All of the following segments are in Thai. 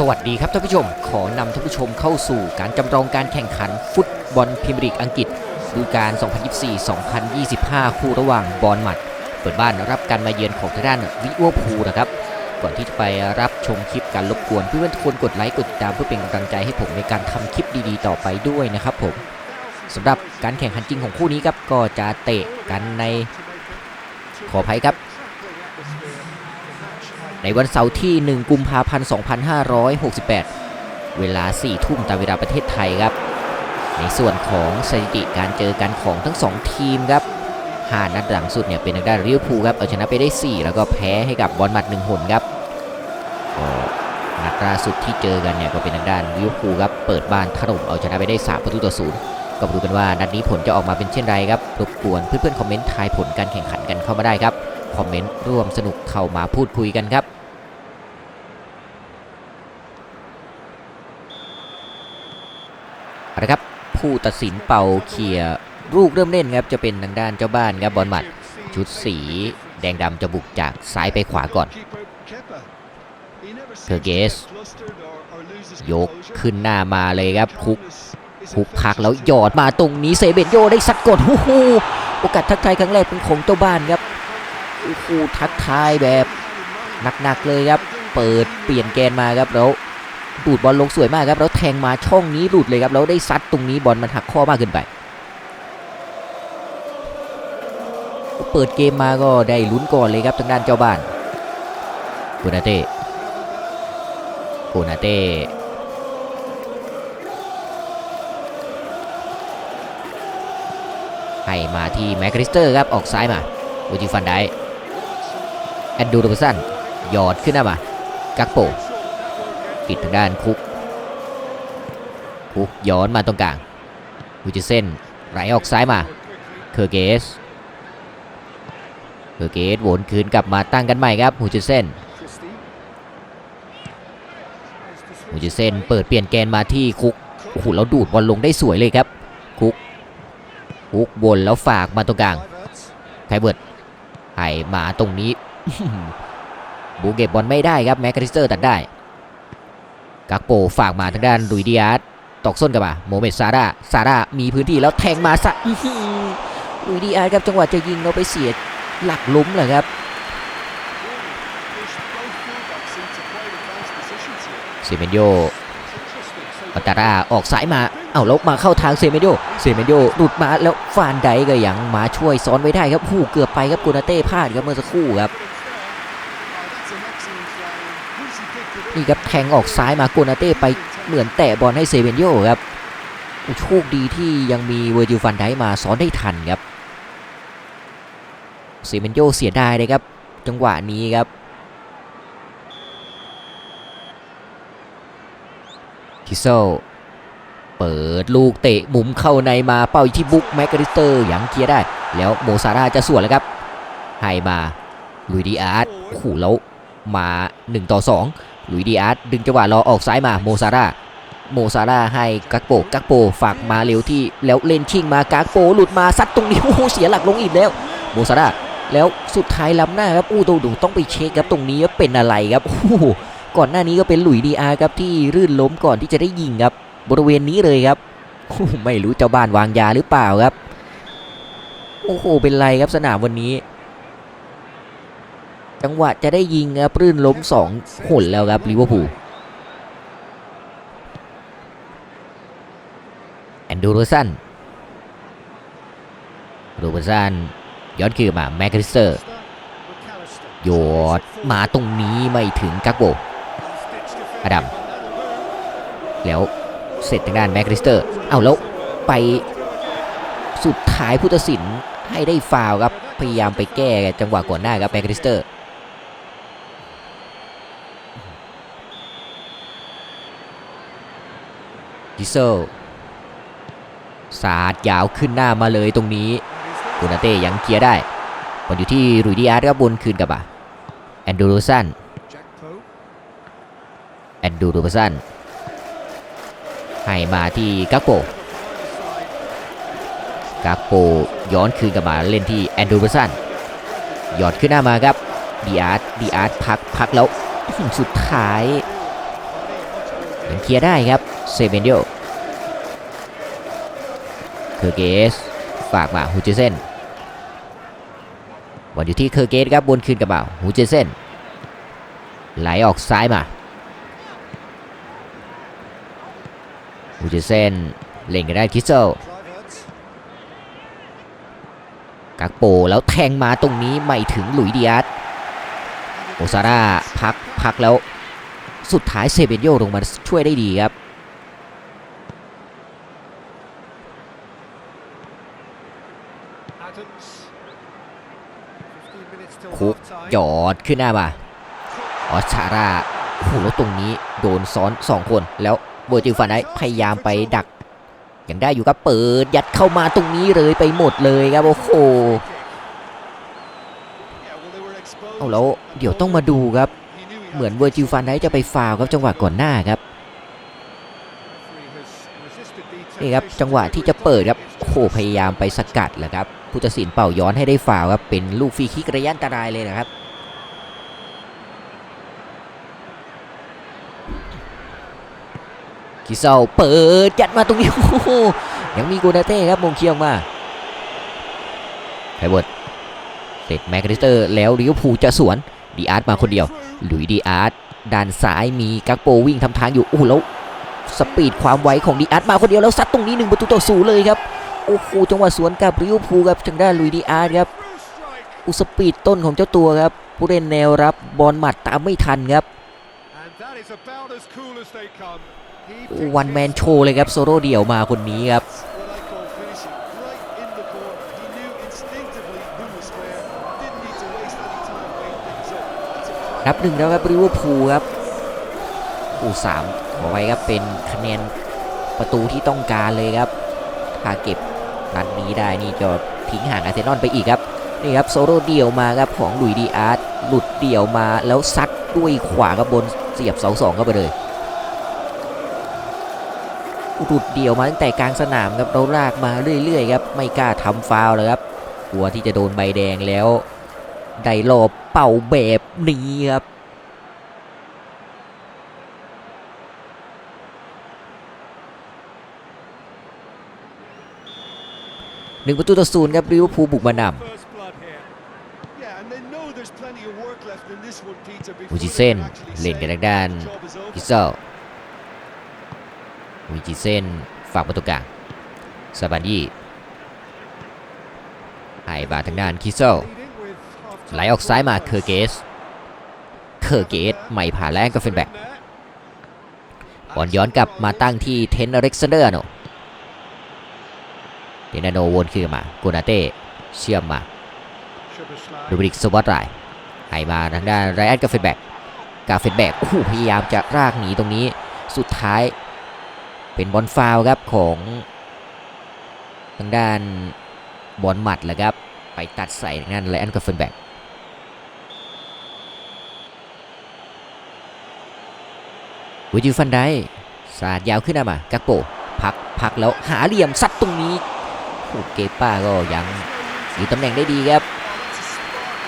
สวัสดีครับท่านผู้ชม ขอนำท่านผู้ชมเข้าสู่การจำลองการแข่งขันฟุตบอลพรีเมียร์ลีกอังกฤษฤดูกาล 2024-2025 คู่ระหว่างบอลหมัด เปิดบ้านรับการมาเยือนของทางด้านวิวพูลนะครับ ก่อนที่จะไปรับชมคลิปการรบกวนเพื่อนๆทุกคนกดไลค์กดติดตามเพื่อเป็นกำลังใจให้ผมในการทำคลิปดีๆ ต่อไปด้วยนะครับผมสำหรับการแข่งขันจริงของคู่นี้ครับก็จะเตะกันในขออภัยครับ ในวันเสาร์ที่ 1 กุมภาพันธ์ 2568 เวลา 4 ทุ่มตามเวลาประเทศไทยครับ ในส่วนของสถิติการเจอกันของทั้ง 2 ทีมครับ5นัดหลังสุดเนี่ยเป็นทางด้านลิเวอร์พูลครับเอาชนะไปได้ 4 แล้วก็แพ้ให้กับบอลมัด1หนครับนัดล่าสุดที่เจอกันเนี่ยก็เป็นทางด้านลิเวอร์พูลครับเปิดบ้านถล่มเอาชนะไปได้ 3 ประตูต่อศูนย์ก็มาดูกันว่านัดนี้ผลจะออกมาเป็นเช่นไรครับรบกวนเพื่อนๆคอมเมนต์ทายผลการแข่งขันกันเข้ามาได้ครับ คอมเมนต์ร่วมสนุกเข้ามาพูดคุยกันครับเอาละครับผู้ตัดสินเป่าเขี่ยลูกเริ่มเล่นครับจะเป็นทางด้านเจ้าบ้านครับบอลหมัดชุดสีแดงดำจะบุกจากซ้ายไปขวาก่อนเธอเกสยกขึ้นหน้ามาเลยครับคุกคุกพักแล้วหยอดมาตรงนี้เซเบนโยได้สัดกดโอ้โอกาสทักทายครั้งแรกเป็นของเจ้าบ้านครับ โอ้โหทักทายแบบหนักๆเลยครับ เปิดเปลี่ยนแกนมาครับแล้วดูดบอลลงสวยมากครับแล้วแทงมาช่องนี้หลุดเลยครับแล้วได้ซัดตรงนี้บอลมันหักข้อมากเกินไป เปิดเกมมาก็ได้ลุ้นก่อนเลยครับทางด้านเจ้าบ้านโกนาเต้โกนาเต้ให้มาที่แมคคริสเตอร์ครับออกซ้ายมาวูจิฟันได้ แอนดูโรบสันหยอดขึ้นหน้ามากักโปปิดทางด้านคุก คุกย้อนมาตรงกลางวูจิเซนไหลออกซ้ายมา เคอร์เกสเฮอร์เกตวนคืนกลับมาตั้งกันใหม่ครับฮูจิเซนฮูจิเซนเปิดเปลี่ยนแกนมาที่คุก โอ้โหแล้วดูดบอลลงได้สวยเลยครับ คุก คุกวนแล้วฝากมาตรงกลางไคเบิร์ดให้มาตรงนี้ บูเก็บบอลไม่ได้ครับแมคคาริสเตอร์ตัดได้กักโปฝากมาทางด้านลุยดิอาสตอกส้นกับมาโมเมดซาร่าซาร่ามีพื้นที่แล้วแทงมาซะลุยดิอาสครับจังหวะจะยิงเราไปเสียหลักล้มเลยครับ เซเมนโยปัตตาร่าออกสายมา เอาล้วมาเข้าทางเซเมนโยเซเมนโยหลุดมาแล้วฟานไดก็ยังมาช่วยซ้อนไว้ได้ครับหูเกือบไปครับกูนาเต้พลาดครับเมื่อสักครู่ครับ นี่ครับแทงออกซ้ายมาโกนาเต้ไปเหมือนแตะบอลให้เซเมนโยครับโชคดีที่ยังมีเวอร์จิลฟันไดมาซ้อนได้ทันครับเซเมนโยเสียดายเลยครับ จังหวะนี้ครับคิโซเปิดลูกเตะมุมเข้าในมาเป้าอิที่บุ๊กแมกกาิสเตอร์ยังเคลียร์ได้ แล้วโมซาร่าจะสวนแล้วครับให้มาลุยดีอาร์ตโอ้โหแล้วมา 1 ต่อ 2 ลุยดีอาร์ตดึงจังหวะรอออกซ้ายมาโมซาร่าโมซาร่าให้กักโปกักโปฝากมาเร็วที่แล้วเล่นชิงมากักโปหลุดมาซัดตรงนี้โอ้โหเสียหลักลงอีกแล้วโมซาร่าแล้วสุดท้ายล้ำหน้าครับอู้ตูดูต้องไปเช็คครับตรงนี้ว่าเป็นอะไรครับโอ้โหก่อนหน้านี้ก็เป็นหลุยดีอาร์ครับที่รื่นล้มก่อนที่จะได้ยิงครับ บริเวณนี้เลยครับโอ้ไม่รู้เจ้าบ้านวางยาหรือเปล่าครับ โอ้โหเป็นไรครับสนามวันนี้ จังหวะจะได้ยิงครับรื่นล้มสองหนแล้วครับลิเวอร์พูลแอนดูโรสันโรเบอร์สันย้อนคืนมาแมคคริสเตอร์โยดมาตรงนี้ไม่ถึงกักโบอดัมแล้วเสร็จทางด้านแมคคริสเตอร์ เอาแล้วไปสุดท้ายผู้ตัดสินให้ได้ฟาวครับ พยายามไปแก้จังหวะก่อนหน้าครับแมคคริสเตอร์ ดิเซสาดยาวขึ้นหน้ามาเลยตรงนี้กูนาเต้ยังเคลียร์ได้บอลอยู่ที่รุยดิอาร์ครับบนคืนกลับอะแอนดูโรสันแอนดูโรสันให้มาที่กักโปกักโปย้อนคืนกลับมาเล่นที่แอนดูโรสันหยอดขึ้นหน้ามาครับดีอาร์ดีอาร์พักพักแล้วสุดท้ายยังเคลียร์ได้ครับเซเบนโยเค อร์เกสฝากมาฮูเจเซนบอลอยู่ที่เคอร์เกสครับบนคืนกับเบาฮูเจเซนไหลออกซ้ายมาฮูเจเซนเล่นกันได้คิสเซลกักโปแล้วแทงมาตรงนี้ไม่ถึงหลุยดิอาสโอซาร่าพักพักแล้ว สุดท้ายเซเบนโยลงมาช่วยได้ดีครับ คุก หยอดขึ้นหน้ามาออชาร่าโอ้โหแล้วตรงนี้โดนซ้อน 2 คนแล้วเวอร์จิลฟันได้พยายามไปดักยังได้อยู่ครับเปิดยัดเข้ามาตรงนี้เลยไปหมดเลยครับโอ้โหเอาแล้วเดี๋ยวต้องมาดูครับ เหมือนเวอร์จิลฟันได้จะไปฟาวครับจังหวะก่อนหน้าครับนี่ครับจังหวะที่จะเปิดครับโอ้โหพยายามไปสกัดแหละครับ ผู้ตัดสินเป่าย้อนให้ได้ฟาวครับเป็นลูกฟรีคิกระยะอันตรายเลยนะครับกิเซาเปิดยัดมาตรงนี้โอ้โหยังมีโกนาเต้ครับมงเคียงมาไฮเวิร์ดเสร็จแมคริสเตอร์แล้วลิเวอร์พูลจะสวนดีอาร์ตมาคนเดียวหลุยดีอาร์ตด้านซ้ายมีกักโปวิ่งทำทางอยู่โอ้แล้วสปีดความไวของดีอาร์ตมาคนเดียวแล้วซัดตรงนี้หนึ่งประตูต่อศูนย์เลยครับ โอ้โหจังหวะสวนกับลิเวอร์พูลครับทางด้านหลุยส์ดีอาร์ตครับอุยสปีดต้นของเจ้าตัวครับ ผู้เล่นแนวรับบอลหมัดตามไม่ทันครับวันแมนโชว์เลยครับ โซโล่เดี่ยวมาคนนี้ครับ นับหนึ่งแล้วครับริเวอร์พูลครับอูสามขอไว้ครับเป็นคะแนนประตูที่ต้องการเลยครับ ถ้าเก็บนัดนี้ได้นี่จะทิ้งห่างอาร์เซนอลไปอีกครับนี่ครับโซโล่เดี่ยวมาครับของลุยดีอาร์ตหลุดเดี่ยวมาแล้วซัดด้วยขวากับบนเสียบเสาสองเข้าไปเลยหลุดเดี่ยวมาตั้งแต่กลางสนามครับเราลากมาเรื่อยๆครับไม่กล้าทำฟาวเลยครับกลัวที่จะโดนใบแดงแล้ว ได้รอบเป่าแบบนี้ครับ หนึ่งประตูต่อศูนย์ครับริวพูลบุกมานำวูจิเซนเล่นกันทางด้านพิเซลวิจิเซนฝากประตูกลางซาบันยี่ให้บาทางด้านคิเซลไหลออกซ้ายมาเคอร์เกส เคอร์เกสไม่ผ่านแรงก็เฟนแบ็กบอลย้อนกลับมาตั้งที่เทนอเร็กซานเดอร์โน เดนาโนวนคืนมาโกนาเต้เชื่อมมาดูบริกสวอตไรให้มาทางด้านไรอันกาเฟนแบ็กกาเฟนแบ็กพยายามจะรากหนีตรงนี้สุดท้าย เป็นบอลฟาวล์ครับของทางด้านบอลหมัดแหละครับ ไปตัดใส่ทางด้านไรอันกาเฟนแบ็กวิจิฟันได้สาดยาวขึ้นมากักโปพักพักแล้วหาเหลี่ยมซัดตรงนี้ เกป้าก็ยังอยู่ตำแหน่งได้ดีครับ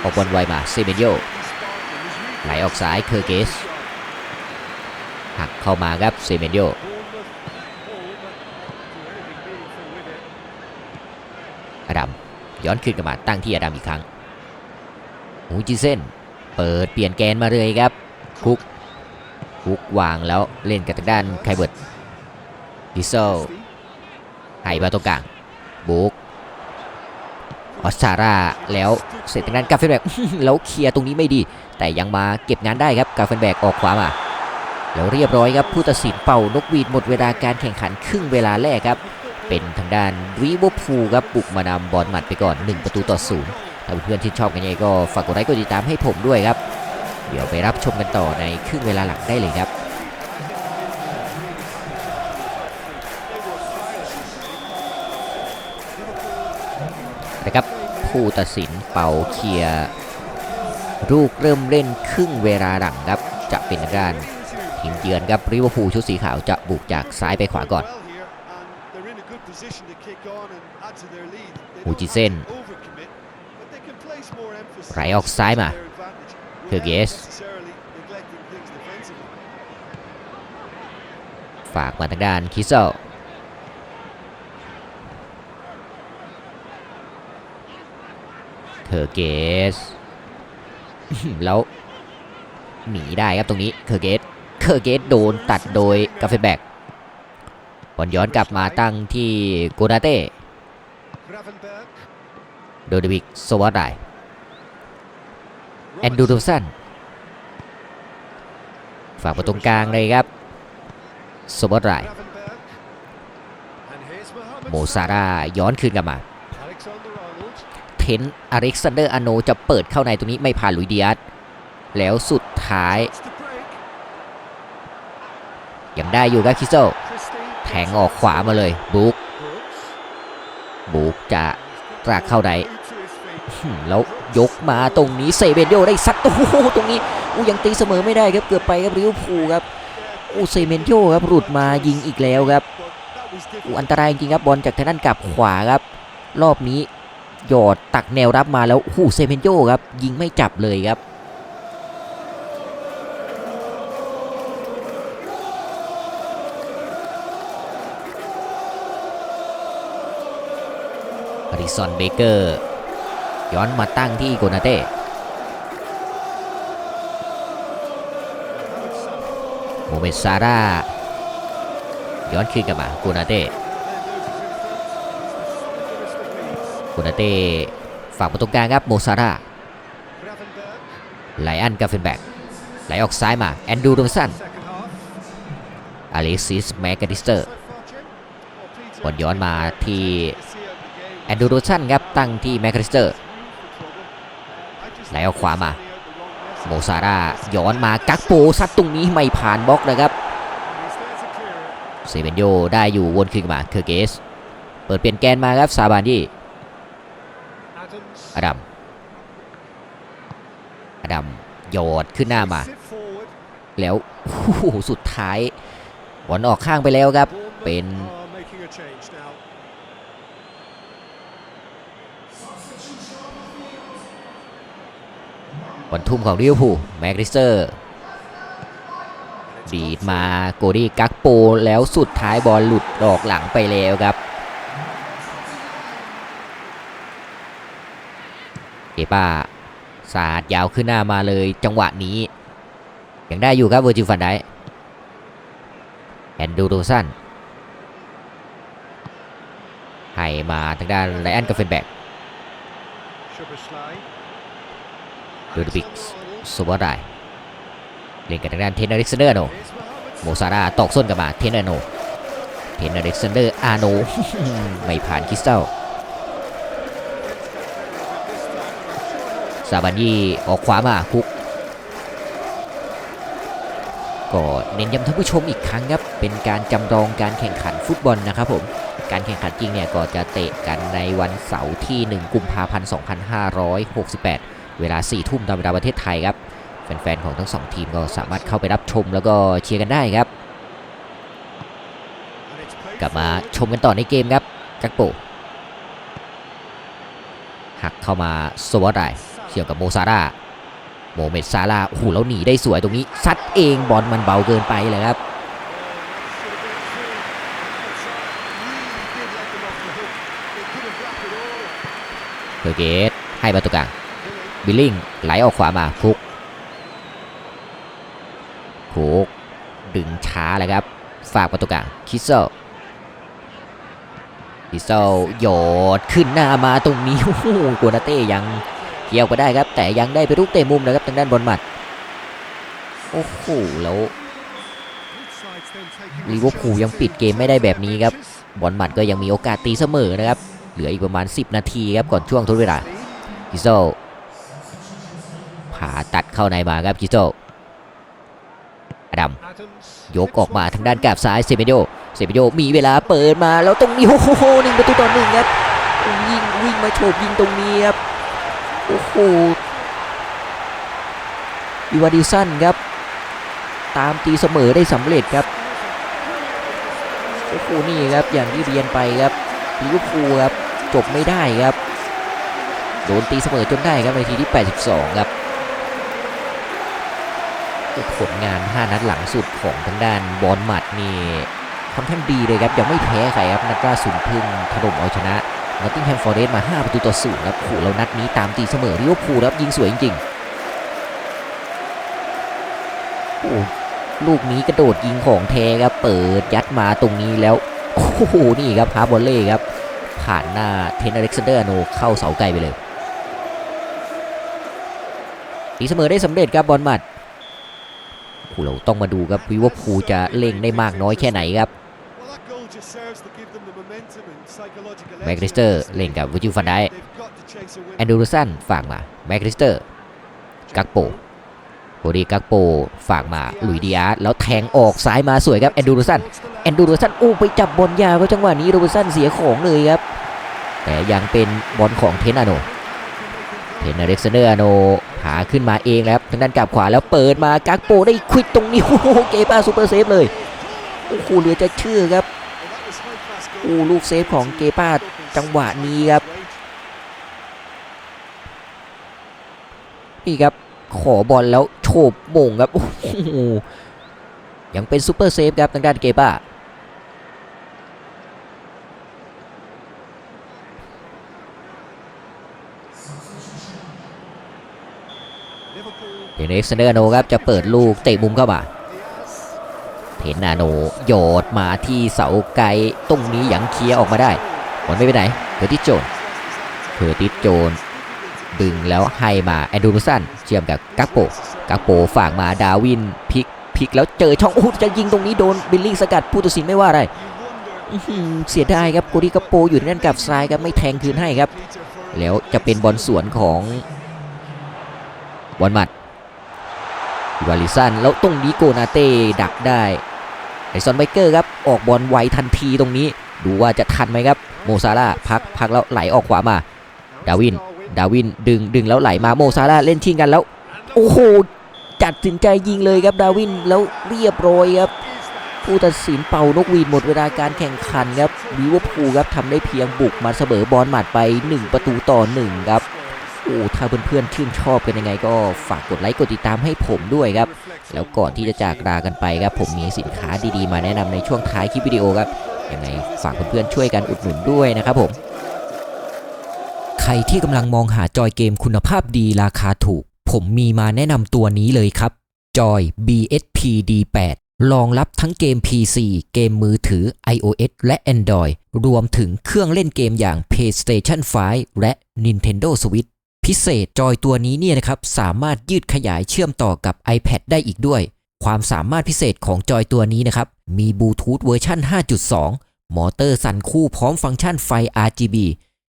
ออกบอลไวมาเซเมนโยไหลออกซ้ายเคอร์เกสหักเข้ามาครับเซเมนโยอดัมย้อนขึ้นกลับมาตั้งที่อดัมอีกครั้งหูจิเซนเปิดเปลี่ยนแกนมาเลยครับ คุกฟุกวางแล้วเล่นกับทางด้านไคเบิร์ดดิเซลให้มาตรงกลาง ออสซาร่าแล้วเสร็จทางด้านกาเฟนแบกแล้วเคลียร์ตรงนี้ไม่ดี แต่ยังมาเก็บงานได้ครับกาเฟนแบกออกขวามาแล้วเรียบร้อยครับผู้ตัดสินเป่านกหวีดหมดเวลาการแข่งขันครึ่งเวลาแรกครับ เป็นทางด้านริเวอร์พูลครับบุกมานำบอลหมัดไปก่อน 1 ประตูต่อศูนย์ถ้าเพื่อนที่ชอบกันยังไงก็ฝากกดไลค์กดติดตามให้ผมด้วยครับ เดี๋ยวไปรับชมกันต่อในครึ่งเวลาหลังได้เลยครับ ผู้ตัดสินเป่าเคลียร์ลูกเริ่มเล่นครึ่งเวลาหลังครับ จะเป็นด้านทีมเยือนครับริเวอร์พูลชุดสีขาวจะบุกจากซ้ายไปขวาก่อนฮูจิเซนไหลออกซ้ายมาเคอร์เกสฝากมาทางด้านคิสเซลเค อร์เกส แล้วหนีได้ครับตรงนี้เคอร์เกส เคอร์เกสโดนตัดโดยกาเฟแบกบอลย้อนกลับมาตั้งที่โกนาเต้ โดยเดวิกสวัสดายแอนดูโดสันฝากประตรงกลางเลยครับสวัสดายโมซาร่าย้อนคืนกลับมา เทนอเล็กซานเดอร์อโนจะเปิดเข้าในตรงนี้ไม่ผ่านลุยส์ดิอาสแล้วสุดท้าย ยังได้อยู่ครับคิโซแทงออกขวามาเลยบุกบุกจะตรากเข้าใน to his feet. หึ่มแล้วยกมาตรงนี้เซเบนโยได้ซัดโอ้โหตรงนี้อู้ยังตีเสมอไม่ได้ครับเกือบไปครับริวพูครับอู้เซเมนโยครับหลุดมายิงอีกแล้วครับอู้อันตรายจริงครับบอลจากทางด้านกลับขวาครับ รอบนี้ หยอดตักแนวรับมาแล้วหูเซเมนโยครับ ยิงไม่จับเลยครับอริซอนเบเกอร์ ย้อนมาตั้งที่โกนาเต้โมเมซาร่าย้อนคืนกลับมาโกนาเต้ กนาเต้ฝากประตูกลางครับโมซาร่าไลอันกาเฟนแบกไหลออกซ้ายมา แอนดูโดนสันอล็กซิสแมกกาดิสเตอร์บอลย้อนมาที่แอนดูโดสันครับตั้งที่แมกกาดิสเตอร์ไหลออกขวามาโมซาร่าย้อนมากักโปซัดตรงนี้ไม่ผ่านบล็อกนะครับเซเบนโยได้อยู่วนคืนมาเคอร์เกส เปิดเปลี่ยนแกนมาครับซาบานดี้ Adams. อดัมอดัมโยดขึ้นหน้ามา แล้วสุดท้ายบอลออกข้างไปแล้วครับ เป็นบอลทุ่มของลิเวอร์พูลแมกริสเตอร์ดีดมาโกดี้กักโปแล้วสุดท้ายบอลหลุดออกหลังไปแล้วครับ เอป้าสาดยาวขึ้นหน้ามาเลยจังหวะนี้ยังได้อยู่ครับเวอร์จิฟันได้แอนดูโรสันให้มาทางด้านไลอันกาเฟนแบก Szoboszlai. Ludwig Alexander Arnold. สวัสดายเล่นกับทางด้านเทนอริกซนเดอร์โนโมซาร่าตอกส้นกลับมาเทนเนอร์โนเทนอริกซนเดอร์อาโนไม่ผ่านคริสตัล ซาบันยี่ออกขวามาคุกก็เน้นย้ำท่านผู้ชมอีกครั้งครับ เป็นการจำลองการแข่งขันฟุตบอลนะครับผมการแข่งขันจริงเนี่ยก็จะเตะกันในวันเสาร์ที่ 1 กุมภาพันธ์ 2568 เวลา 4 ทุ่มตามเวลาประเทศไทยครับแฟนๆของทั้งสองทีมก็สามารถเข้าไปรับชมแล้วก็เชียร์กันได้ครับ กลับมาชมกันต่อในเกมครับกักโปหักเข้ามาสวัสดาย เกี่ยวกับโมซาร่าโมเมดซาร่าโอ้โหแล้วหนีได้สวยตรงนี้ซัดเองบอลมันเบาเกินไปเลยครับเ e อร์เกตให้ประตูกลางบิลลิงไหลออกขวามาคุกคุกดึงช้าเลยครับ ฝากประตูกลางคิสเซลคิสเซลโยดขึ้นหน้ามาตรงนี้โอ้โหกัวนาเต้ยัง เกี่ยวก็ได้ครับ แต่ยังได้ไปลูกเตะมุมนะครับทางด้านบอลหมัด โอ้โหแล้วลิเวอร์พูลยังปิดเกมไม่ได้แบบนี้ครับ บอลหมัดก็ยังมีโอกาสตีเสมอนะครับ เหลืออีกประมาณ 10 นาทีครับก่อนช่วงทดเวลากิโซผ่าตัดเข้าในมาครับกิโซอดัมยกออกมาทางด้านกาบซ้ายเซเมโยเซเมโยมีเวลาเปิดมาแล้วตรงนี้โอ้โหหนึ่งประตูต่อหนึ่งครับ ยิงวิ่งมาโฉบยิงตรงนี้ครับ โอ้โหอีวาดิสันครับ ตามตีเสมอได้สำเร็จครับโอ้โหนี่ครับอย่างที่เรียนไปครับลิเวอร์พูลครับจบไม่ได้ครับ โดนตีเสมอจนได้ครับในทีที่ 82 ครับผลงาน 5 นัดหลังสุดของทางด้านบอลหมัดนี่ค่อนข้างดีเลยครับยังไม่แพ้ใครครับนัดล่าสุดพิ่งถล่มเอาชนะ นอตติงแฮมฟอร์เรสต์มา 5 ประตูต่อศูนย์ครับโอ้โหแล้วนัดนี้ตามตีเสมอลิเวอร์พูลครับยิงสวยจริงๆโอ้ลูกนี้กระโดดยิงของแท้ครับเปิดยัดมาตรงนี้แล้ว โอ้โหนี่ครับฮาร์บอลเล่ครับ ผ่านหน้าเทนอเล็กซานเดอร์โนเข้าเสาไกลไปเลยตีเสมอได้สำเร็จครับบอลหมัดโอ้โหเราต้องมาดูครับวิวพูจะเล่งได้มากน้อยแค่ไหนครับ แม็ก edge ริสเตอร์เล่นกับวิจิฟันได They've got to chase a win. แอนดูรสันฝากมาแม็กริสเตอร์กักโปโบดีกักโปฝากมาหลุยส์ดิอาร์ตแล้วแทงออกซ้ายมาสวยครับแอนดูรสันแอนดูโรสันอู้ไปจับบอลยาวก็จังหวะนี้โรเบร์สันเสียของเลยครับ แต่ยังเป็นบอลของเทนอาโนเทนอเล็กซานเดอร์อาโนหาขึ้นมาเองแล้วครับทางด้านกลับขวาแล้วเปิดมากักโปได้ควิดตรงนี้โอ้โหเกป้าซูเปอร์เซฟเลยโอ้โหเหลือจะเชื่อครับโอ้ลูกเซฟของเกปาจังหวะนี้ครับนี่ครับขอบอลแล้วโฉบโมงครับโอ้โหยังเป็นซูเปอร์เซฟครับทางด้านเกปาเทนเอ็กซ์เนอร์โนครับจะเปิดลูกเตะมุมเข้ามา เทนนาโนโยดมาที่เสาไกลตรงนี้หยังเคลียร์ออกมาได้บอลไม่ไปไหนเคอร์ติสโจนเคอร์ติสโจนดึงแล้วให้มาแอนดูรุสันเชื่อมกับกักโปกักโปฝากมาดาวินพลิกพลิกแล้วเจอช่องโอ้โหจะยิงตรงนี้โดนบิลลี่สกัดผู้ตัดสินไม่ว่าอะไรเสียดายครับโกดิกักโปอยู่ที่นั่นกับซ้ายครับไม่แทงคืนให้ครับ แล้วจะเป็นบอลสวนของบอลหมัด วาลิสันแล้วตรงนี้โกนาเต้ดักได้ไอซอนไบเกอร์ครับออกบอลไวทันทีตรงนี้ ดูว่าจะทันไหมครับโมซาร่าพักพักแล้วไหลออกขวามา ดาวิน ดาวินดึงดึงแล้วไหลมาโมซาร่าเล่นชิงกันแล้ว โอ้โหจัดสินใจยิงเลยครับดาวินแล้วเรียบร้อยครับ ผู้ตัดสินเป่านกวีดหมดเวลาการแข่งขันครับลิเวอร์พูลครับทำได้เพียงบุกมาเสมอบอลหมัดไป 1 ประตูต่อ1ครับ โอ้ถ้าเพื่อนๆชื่นชอบกันยังไงก็ฝากกดไลค์กดติดตามให้ผมด้วยครับ แล้วก่อนที่จะจากลากันไปครับ ผมมีสินค้าดีๆ มาแนะนำในช่วงท้ายคลิปวิดีโอครับยังไงฝากเพื่อนๆช่วยกันอุดหนุนด้วยนะครับผมใครที่กำลังมองหาจอยเกมคุณภาพดีราคาถูก ผมมีมาแนะนำตัวนี้เลยครับจอย BSP D8 รองรับทั้งเกม PC เกมมือถือ iOS และ Android รวมถึงเครื่องเล่นเกมอย่าง PlayStation 5 และ Nintendo Switch พิเศษจอยตัวนี้เนี่ยนะครับสามารถยืดขยายเชื่อมต่อกับ iPad ได้อีกด้วย ความสามารถพิเศษของจอยตัวนี้นะครับมีบลูทูธเวอร์ชัน5.2 มอเตอร์สั่นคู่พร้อมฟังก์ชันไฟ RGB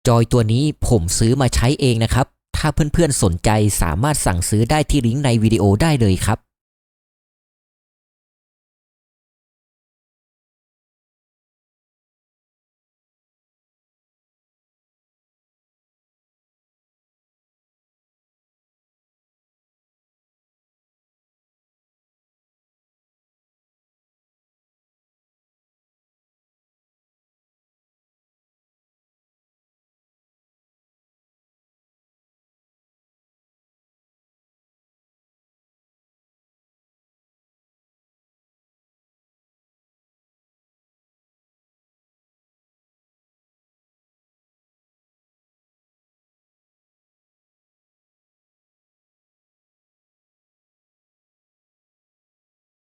จอยตัวนี้ผมซื้อมาใช้เองนะครับ ถ้าเพื่อนๆสนใจสามารถสั่งซื้อได้ที่ลิงก์ในวิดีโอได้เลยครับ